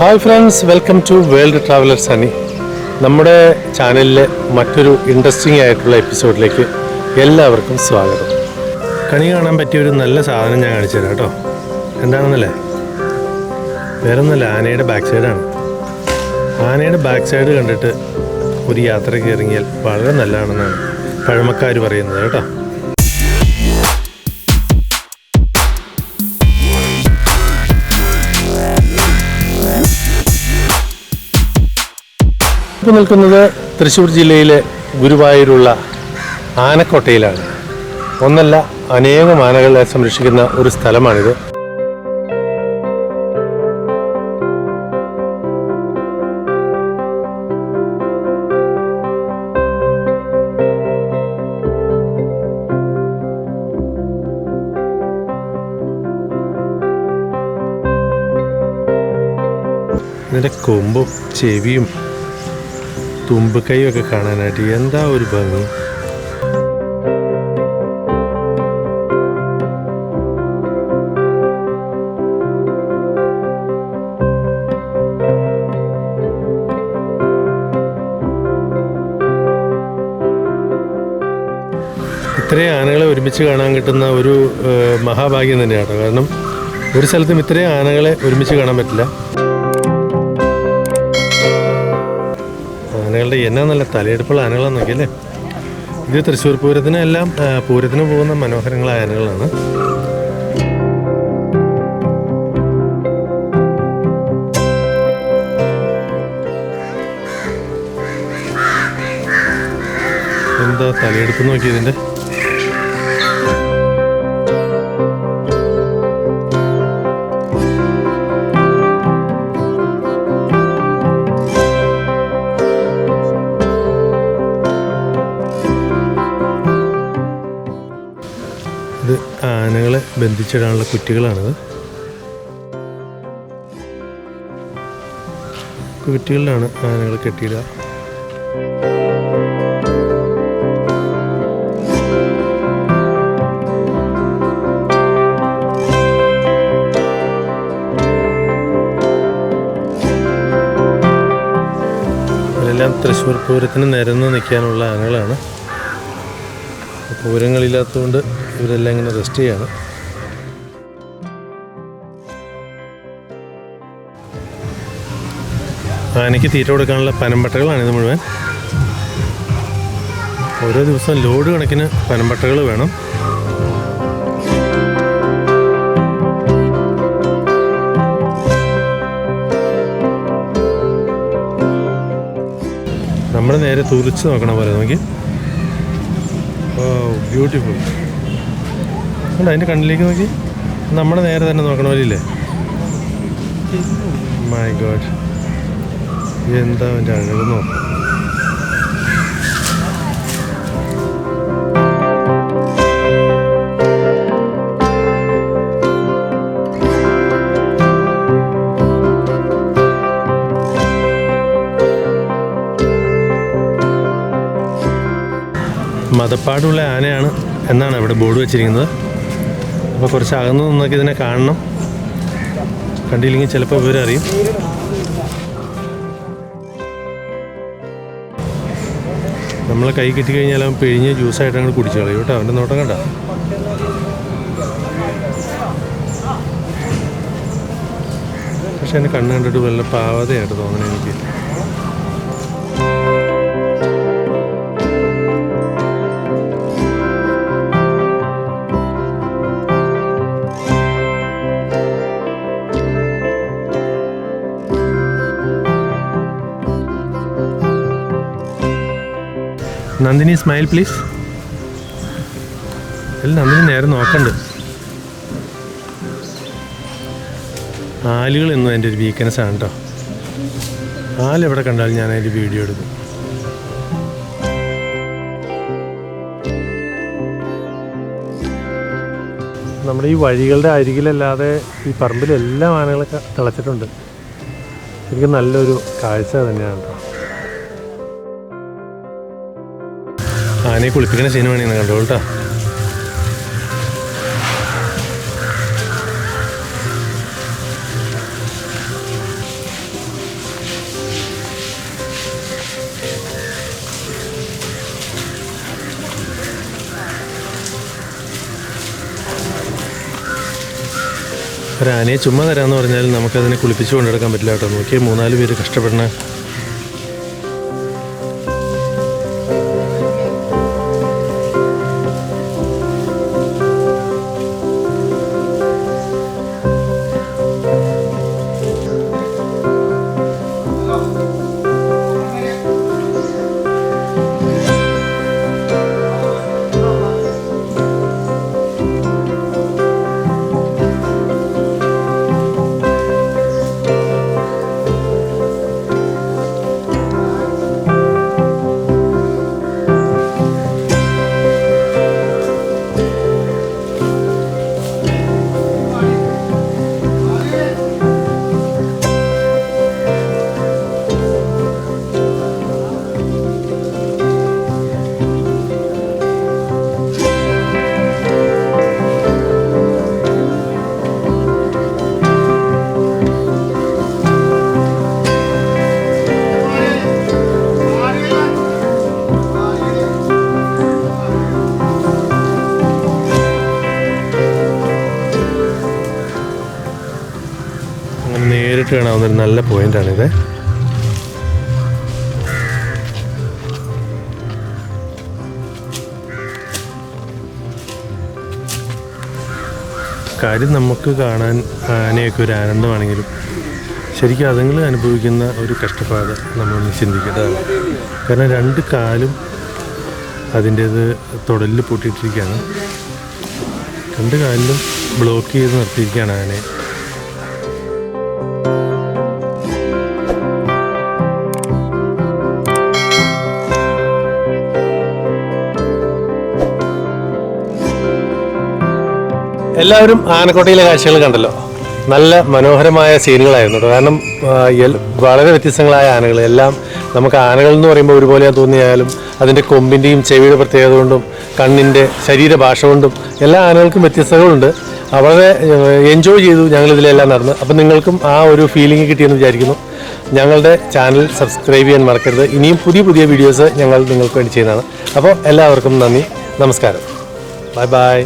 Hi friends welcome to world traveller Sunny നമ്മുടെ ചാനലിലെ മറ്റൊരു ഇൻട്രസ്റ്റിംഗ് ആയിട്ടുള്ള എപ്പിസോഡിലേക്ക് എല്ലാവർക്കും സ്വാഗതം. കണി കാണാൻ പറ്റിയ ഒരു നല്ല സാധനം ഞാൻ കാണിച്ചു തരാം കേട്ടോ. എന്താണെന്നല്ലേ? വേറെ ഒന്നല്ല ആനയുടെ ബാക്ക് സൈഡാണ് ആനയുടെ ബാക്ക് സൈഡ് കണ്ടിട്ട് ഒരു യാത്രയ്ക്ക് ഇറങ്ങിയാൽ വളരെ നല്ലതാണെന്നാണ് പഴമക്കാർ പറയുന്നത് കേട്ടോ. ഇപ്പോൾ നിൽക്കുന്നത് തൃശ്ശൂർ ജില്ലയിലെ ഗുരുവായൂരുള്ള ആനക്കോട്ടയിലാണ്. ഒന്നല്ല അനേകം ആനകളെ സംരക്ഷിക്കുന്ന ഒരു സ്ഥലമാണിത്. ഇതിന്റെ കൊമ്പും ചെവിയും തുമ്പക്കൈയൊക്കെ കാണാനായിട്ട് എന്താ ഒരു ഭംഗി? ഇത്രയും ആനകളെ ഒരുമിച്ച് കാണാൻ കിട്ടുന്ന ഒരു മഹാഭാഗ്യം തന്നെയാണ്. കാരണം ഒരു സ്ഥലത്തും ഇത്രയും ആനകളെ ഒരുമിച്ച് കാണാൻ പറ്റില്ല. ആനകളുടെ എന്നാ നല്ല തലയെടുപ്പുള്ള ആനകളാണെന്നൊക്കെ അല്ലേ? ഇത് തൃശ്ശൂർ പൂരത്തിന് എല്ലാം ആ, പൂരത്തിന് പോകുന്ന മനോഹരങ്ങളായ ആനകളാണ്. എന്താ തലയെടുപ്പ് നോക്കി ഇതിന്റെ? ബന്ധിച്ചിടാനുള്ള കുറ്റികളാണിത്. കുറ്റികളിലാണ് ആനകൾ കെട്ടിയിടുക. ഇവരെല്ലാം തൃശ്ശൂർ പൂരത്തിന് നിരന്ന് നിൽക്കാനുള്ള ആനകളാണ്. പൂരങ്ങളില്ലാത്തതുകൊണ്ട് ഇവരെല്ലാം ഇങ്ങനെ റെസ്റ്റ് ചെയ്യാണ്. ആനയ്ക്ക് തീറ്റ കൊടുക്കാനുള്ള പനമ്പട്ടകളാണ് ഇത് മുഴുവൻ. ഓരോ ദിവസം ലോഡ് കണക്കിന് പനമ്പട്ടകൾ വേണം. നമ്മൾ നേരെ തുറിച്ച് നോക്കണ പോലെ നോക്കി. ബ്യൂട്ടിഫുൾ ഉണ്ട് അതിന്റെ കണ്ണിലേക്ക് നോക്കി. നമ്മുടെ നേരെ തന്നെ നോക്കണ പോലെ ഇല്ലേ മൈ ഗോഡ് എന്താ അവന്റെ അഴക് നോക്കാം. മതപ്പാടുള്ള ആനയാണ് എന്നാണ് അവിടെ ബോർഡ് വെച്ചിരിക്കുന്നത്. അപ്പോൾ കുറച്ച് അകന്നു നിന്നൊക്കെ ഇതിനെ കാണണം. കണ്ടില്ലെങ്കിൽ ചിലപ്പോൾ ഇവരറിയും. നമ്മളെ കൈ കിട്ടി കഴിഞ്ഞാൽ അവൻ പിഴിഞ്ഞ് ജ്യൂസായിട്ട് അങ്ങോട്ട് കുടിച്ചു കളയും കേട്ടോ അവന്റെ നോട്ടം കണ്ട? പക്ഷെ എന്റെ കണ്ണ് കണ്ടിട്ട് വല്ല പാവതയായിട്ട് തോന്നണേ എനിക്ക്. നന്ദിനി സ്മൈൽ പ്ലീസ് അല്ല നന്ദിനി നേരെ നോക്കണ്ട്. ആലുകൾ എന്നും എന്റെ ഒരു വീക്ക്നെസ് ആണ് കേട്ടോ ആലെവിടെ കണ്ടാലും ഞാൻ അതിന്റെ വീഡിയോ എടുക്കും. നമ്മുടെ ഈ വഴികളുടെ അരികിലല്ലാതെ ഈ പറമ്പിലെല്ലാം ആനകളൊക്കെ തിളച്ചിട്ടുണ്ട്. ശരിക്കും നല്ലൊരു കാഴ്ച തന്നെയാണ് കേട്ടോ ആനയെ കുളിപ്പിക്കുന്ന സീൻ വേണമെന്ന് കണ്ടോളൂ കേട്ടോ? ഒരാനയെ ചുമ്മാ തരാമെന്ന് പറഞ്ഞാൽ നമുക്കതിനെ കുളിപ്പിച്ച് കൊണ്ടെടുക്കാൻ പറ്റില്ല കേട്ടോ. നോക്കിയാൽ മൂന്നാൽ പേര് കഷ്ടപ്പെടുന്ന അങ്ങനെ നേരിട്ട് കാണാവുന്ന ഒരു നല്ല പോയിന്റാണിത്. കാര്യം നമുക്ക് കാണാൻ ആനയൊക്കെ ഒരു ആനന്ദമാണെങ്കിലും ശരിക്കും അതുങ്ങൾ അനുഭവിക്കുന്ന ഒരു കഷ്ടപ്പാട് നമ്മളൊന്ന് ചിന്തിക്കേണ്ടതാണ്. കാരണം രണ്ട് കാലും അതിന്റേത് തുടലിൽ പൂട്ടിയിട്ടിരിക്കുകയാണ്. രണ്ട് കാലിലും ബ്ലോക്ക് ചെയ്ത് നിർത്തിയിരിക്കുകയാണ് ആനയെ. എല്ലാവരും ആനക്കോട്ടയിലെ കാഴ്ചകൾ കണ്ടല്ലോ. നല്ല മനോഹരമായ സീനുകളായിരുന്നു കാരണം വളരെ വ്യത്യസ്തങ്ങളായ ആനകൾ എല്ലാം നമുക്ക് ആനകൾ എന്ന് പറയുമ്പോൾ ഒരുപോലെ തോന്നിയാലും അതിന്റെ കൊമ്പിന്റെയും ചെവിയുടെ പ്രത്യേകത കൊണ്ടും കണ്ണിന്റെ ശരീരഭാഷ കൊണ്ടും എല്ലാ ആനകൾക്കും വ്യത്യസ്തതകളുണ്ട്. വളരെ എൻജോയ് ചെയ്തു ഞങ്ങളിതിലെല്ലാം നടന്ന്. അപ്പം നിങ്ങൾക്കും ആ ഒരു ഫീലിംഗ് കിട്ടിയെന്ന് വിചാരിക്കുന്നു. ഞങ്ങളുടെ ചാനൽ സബ്സ്ക്രൈബ് ചെയ്യാൻ മറക്കരുത്. ഇനിയും പുതിയ പുതിയ വീഡിയോസ് ഞങ്ങൾ നിങ്ങൾക്ക് വേണ്ടി ചെയ്യുന്നതാണ്. അപ്പോൾ എല്ലാവർക്കും നന്ദി. നമസ്കാരം. Bye bye